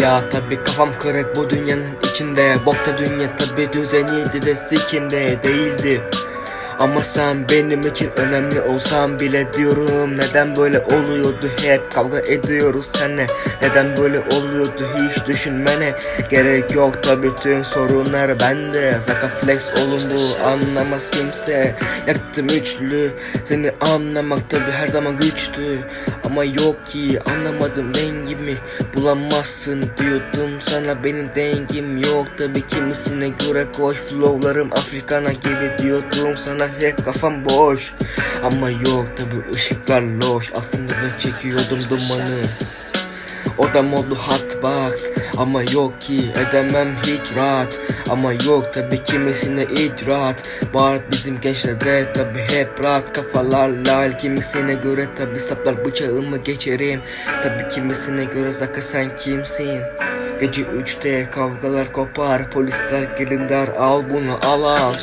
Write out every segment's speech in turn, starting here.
Ya tabi kafam kırık bu dünyanın içinde. Bokta dünya tabi düzeniydi de sikimde değildi ama sen benim için önemli olsan bile diyorum Neden böyle oluyordu? Hep kavga ediyoruz seninle Neden böyle oluyordu? Hiç düşünmene Gerek yok tabi tüm sorunlar bende. Zaka flex olun bu anlamaz kimse. Yaktım üçlü seni anlamak tabi her zaman güçtü. Ama yok ki anlamadım rengimi Bulamazsın diyordum sana. Benim dengim yok Tabi kimisine göre koş flowlarım Afrikana gibi diyordum sana hep kafam boş. Ama yok tabi ışıklar loş. Aklımda da çekiyordum dumanı. Odam oldu hotbox. Ama yok ki edemem hiç rahat. Ama yok tabi kimisine icraat. Var bizim gençlerde tabi hep rahat. Kafalar lal Kimisine göre tabi saplar bıçağımı geçerim. Tabi kimisine göre zaka sen kimsin? Gece üçte kavgalar kopar. Polisler gelin der al bunu al al.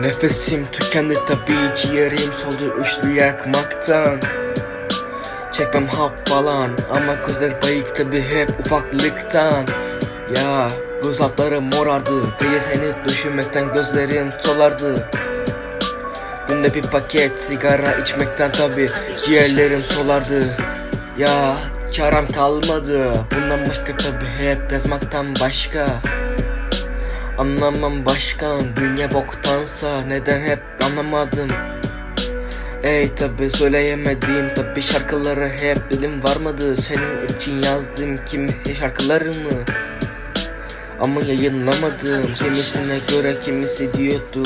Nefesim tükendi tabi ciğerim soldu üçlü yakmaktan. Çekmem hap falan ama gözler bayık tabi hep ufaklıktan. Ya göz altlarım morardı Gece seni düşünmekten gözlerim solardı Günde bir paket sigara içmekten tabi ciğerlerim solardı. Ya çarem kalmadı Bundan başka tabi hep yazmaktan başka Anlamam başkan dünya boktansa neden hep anlamadım? Ey tabi söyleyemedim tabi şarkıları hep dilim varmadı. Senin için yazdım kim şarkılarımı Ama yayınlamadım kimisine göre kimisi diyordu.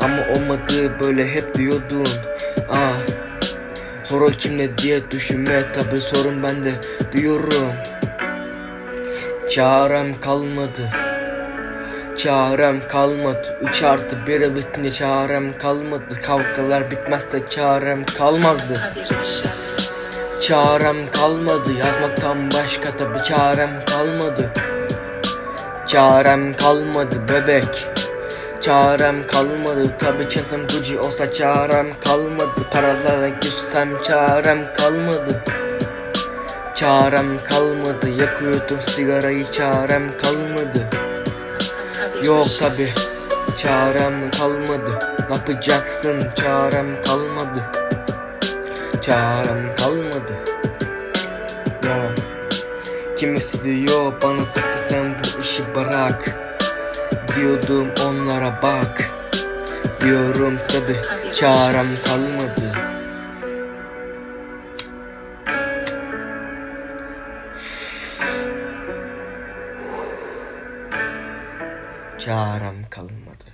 Ama olmadı böyle hep diyordun. Ah Sorun kimle diye düşünme tabi sorun bende diyorum. Çarem kalmadı Çarem kalmadı. 3 artı 1'e bitince çarem kalmadı. Kavgalar bitmezse çarem kalmazdı. Çarem kalmadı. Yazmaktan başka tabi çarem kalmadı. Çarem kalmadı bebek. Çarem kalmadı. Tabi çantam Gucci olsa çarem kalmadı. Paralara güssem çarem kalmadı. Çarem kalmadı. Yakıyordum sigarayı çarem kalmadı Yok tabi çarem kalmadı. Ne yapacaksın? Çarem kalmadı. Çarem kalmadı. Ya Kimisi diyor bana sakın sen bu işi bırak. Diyordum onlara bak. Diyorum tabi çarem kalmadı Çarem kalmadı